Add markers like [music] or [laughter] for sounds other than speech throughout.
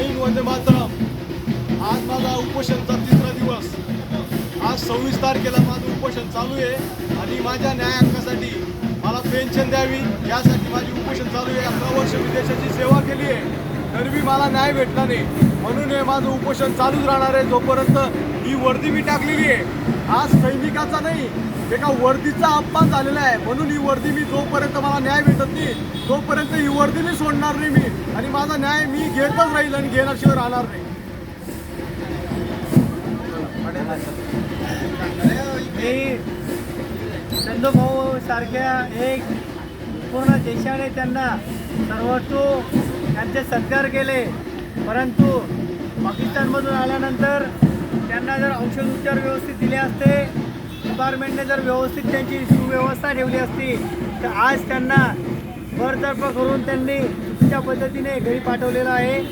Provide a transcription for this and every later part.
जय हिंद वंदे मातरम. आज माझा उपोषणचा तिसरा दिवस. आज सव्वीस तारखेला माझं उपोषण चालू आहे आणि माझ्या न्याय हक्कासाठी मला पेन्शन द्यावी यासाठी माझी उपोषण चालू आहे. अकरा वर्ष मी देशाची सेवा केली आहे. तरी मला न्याय भेटला नाही. म्हणून हे माझं उपोषण चालूच राहणार आहे. जोपर्यंत ही वर्दी मी टाकलेली आहे आज सैनिकाचा नाही एका वर्दीचा अपमान झालेला आहे. म्हणून ही वर्दी मी जोपर्यंत मला न्याय भेटत नाही तोपर्यंत ही वर्दी मी सोडणार नाही मी. आणि माझा न्याय मी घेतच राहील आणि घेण्याशिवाय राहणार नाही. चंदूभाऊ सारख्या एक पूर्ण देशाने त्यांना सर्वतो त्यांचे सत्कार केले. परंतु पाकिस्तानमधून आल्यानंतर त्यांना जर औषधोपचार व्यवस्थित दिले असते डिपार्टमेंटने जर व्यवस्थित त्यांची सुव्यवस्था ठेवली असती तर आज त्यांना भरतर्फ करून त्यांनी चुकीच्या पद्धतीने घरी पाठवलेलं आहे.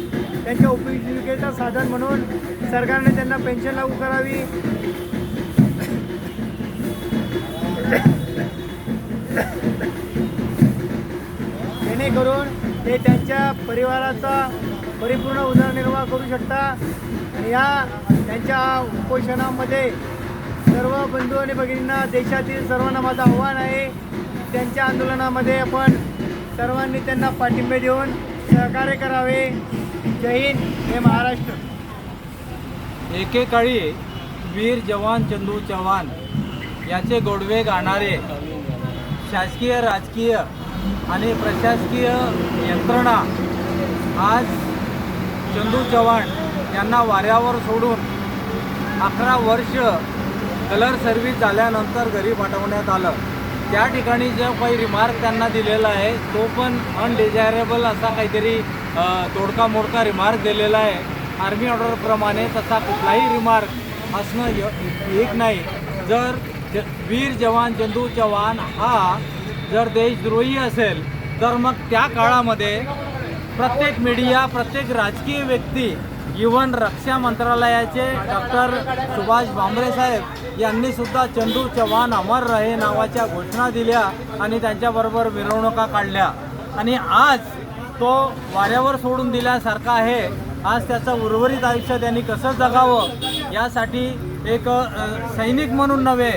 त्यांच्या उपजीविकेचं साधन म्हणून सरकारने त्यांना पेन्शन लागू करावी. [coughs] जेणेकरून ते त्यांच्या परिवाराचा परिपूर्ण उदरनिर्वाह करू शकता. या त्यांच्या उपोषणामध्ये सर्व बंधू आणि भगिनींना देशातील सर्वांना माझं आव्हान आहे. त्यांच्या आंदोलनामध्ये आपण सर्वांनी त्यांना पाठिंबे देऊन सहकार्य करावे. जय हिंद हे महाराष्ट्र. एकेकाळी वीर जवान चंदू चव्हाण याचे गोडवे गाणारे शासकीय राजकीय आणि प्रशासकीय यंत्रणा. आज चंदू चव्हाण यांना वाऱ्यावर सोडून अकरा वर्ष कलर सर्व्हिस झाल्यानंतर घरी पाठवण्यात आलं. त्या ठिकाणी जो काही रिमार्क त्यांना दिलेला आहे तो पण अनडिझायरेबल असा काहीतरी तोडका मोडका रिमार्क दिलेला आहे. आर्मी ऑर्डरप्रमाणे तसा कुठलाही रिमार्क असणं य- एक नाही. जर ज वीर जवान चंदू चव्हाण हा जर देशद्रोही असेल तर मग त्या काळामध्ये प्रत्येक मीडिया प्रत्येक राजकीय व्यक्ती इवन रक्षा मंत्रालयाचे डॉक्टर सुभाष भामरे साहेब यांनी सुद्धा चंदू चव्हाण अमर रहे नावाच्या घोषणा दिल्या आणि त्यांच्याबरोबर मिरवणुका काढल्या. आणि आज तो वाऱ्यावर सोडून दिल्यासारखा आहे. आज त्याचं उर्वरित आयुष्य त्यांनी कसं जगावं यासाठी एक सैनिक म्हणून नव्हे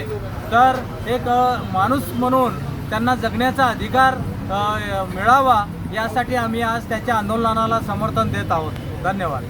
तर एक माणूस म्हणून त्यांना जगण्याचा अधिकार मिळावा यासाठी आम्ही आज त्याच्या आंदोलनाला समर्थन देत आहोत. धन्यवाद.